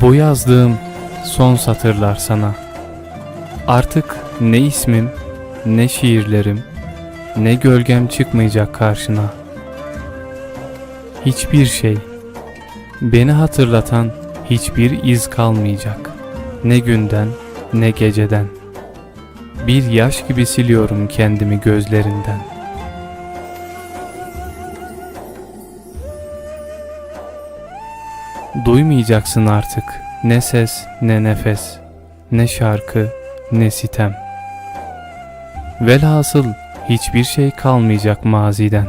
Bu yazdığım son satırlar sana. Artık ne ismim, ne şiirlerim, ne gölgem çıkmayacak karşına. Hiçbir şey, beni hatırlatan hiçbir iz kalmayacak. Ne günden, ne geceden. Bir yaş gibi siliyorum kendimi gözlerinden. Duymayacaksın artık ne ses ne nefes, ne şarkı ne sitem. Velhasıl hiçbir şey kalmayacak maziden.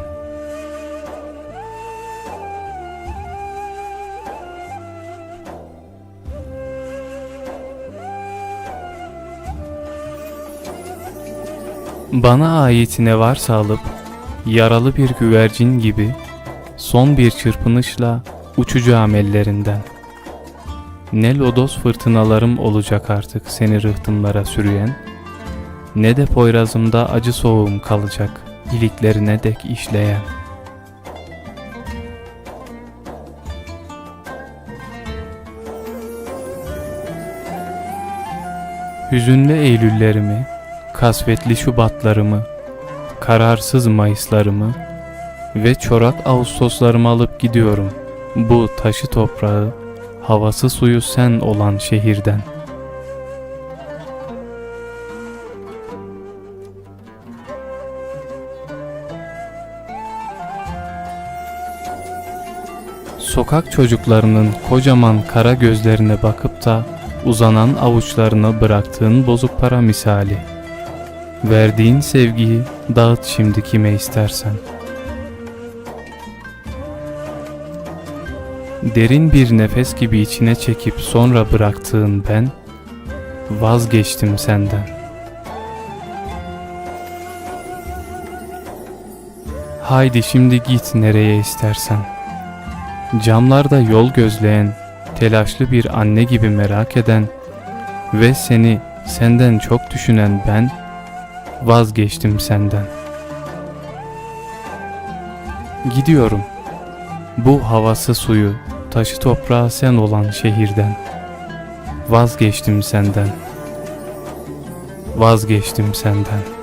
Bana ait ne varsa alıp yaralı bir güvercin gibi son bir çırpınışla uçacağım ellerinden. Ne lodos fırtınalarım olacak artık seni rıhtımlara sürüyen, ne de poyrazımda acı soğuğum kalacak iliklerine dek işleyen. Hüzünlü Eylüllerimi, kasvetli Şubatlarımı, kararsız Mayıslarımı ve çorak Ağustoslarımı alıp gidiyorum bu taşı toprağı, havası suyu sen olan şehirden. Sokak çocuklarının kocaman kara gözlerine bakıp da uzanan avuçlarına bıraktığın bozuk para misali. Verdiğin sevgiyi dağıt şimdi kime istersen. Derin bir nefes gibi içine çekip sonra bıraktığın ben vazgeçtim senden. Haydi şimdi git nereye istersen. Camlarda yol gözleyen, telaşlı bir anne gibi merak eden ve seni senden çok düşünen ben vazgeçtim senden. Gidiyorum. Bu havası suyu, taşı toprağı sen olan şehirden. Vazgeçtim senden. Vazgeçtim senden.